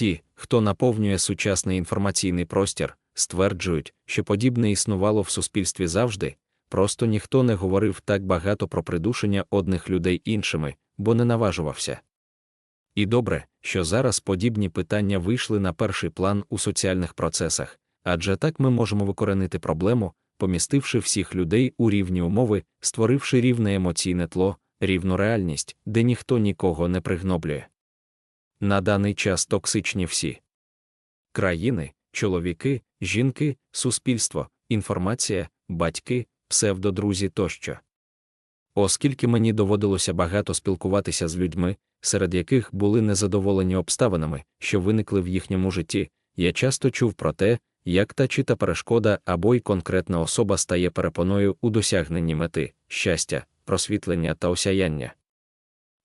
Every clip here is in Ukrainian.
Ті, хто наповнює сучасний інформаційний простір, стверджують, що подібне існувало в суспільстві завжди, просто ніхто не говорив так багато про придушення одних людей іншими, бо не наважувався. І добре, що зараз подібні питання вийшли на перший план у соціальних процесах, адже так ми можемо викоренити проблему, помістивши всіх людей у рівні умови, створивши рівне емоційне тло, рівну реальність, де ніхто нікого не пригноблює. На даний час токсичні всі країни, чоловіки, жінки, суспільство, інформація, батьки, псевдодрузі тощо. Оскільки мені доводилося багато спілкуватися з людьми, серед яких були незадоволені обставинами, що виникли в їхньому житті, я часто чув про те, як та чи та перешкода або й конкретна особа стає перепоною у досягненні мети, щастя, просвітлення та осяяння.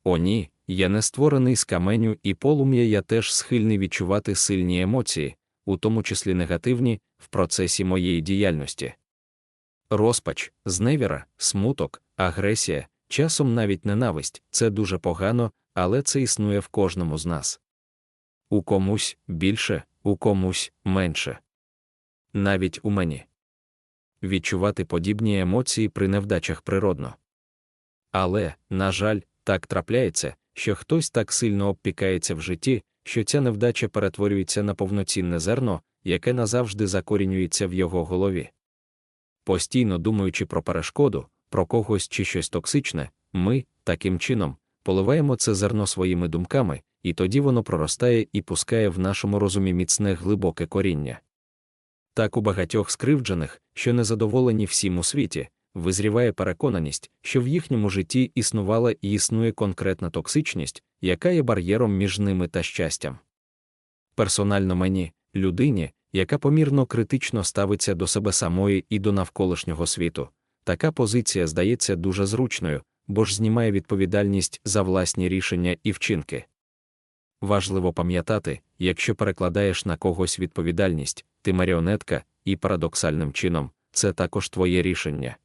О, ні, я не створений з каменю і полум'я, я теж схильний відчувати сильні емоції, у тому числі негативні, в процесі моєї діяльності. Розпач, зневіра, смуток, агресія, часом навіть ненависть це дуже погано, але це існує в кожному з нас. У комусь більше, у комусь менше. Навіть у мені. Відчувати подібні емоції при невдачах природно. Але, на жаль, так трапляється, що хтось так сильно обпікається в житті, що ця невдача перетворюється на повноцінне зерно, яке назавжди закорінюється в його голові. Постійно думаючи про перешкоду, про когось чи щось токсичне, ми, таким чином, поливаємо це зерно своїми думками, і тоді воно проростає і пускає в нашому розумі міцне глибоке коріння. Так у багатьох скривджених, що незадоволені всім у світі, визріває переконаність, що в їхньому житті існувала і існує конкретна токсичність, яка є бар'єром між ними та щастям. Персонально мені, людині, яка помірно критично ставиться до себе самої і до навколишнього світу, така позиція здається дуже зручною, бо ж знімає відповідальність за власні рішення і вчинки. Важливо пам'ятати, якщо перекладаєш на когось відповідальність, ти маріонетка, і парадоксальним чином, це також твоє рішення.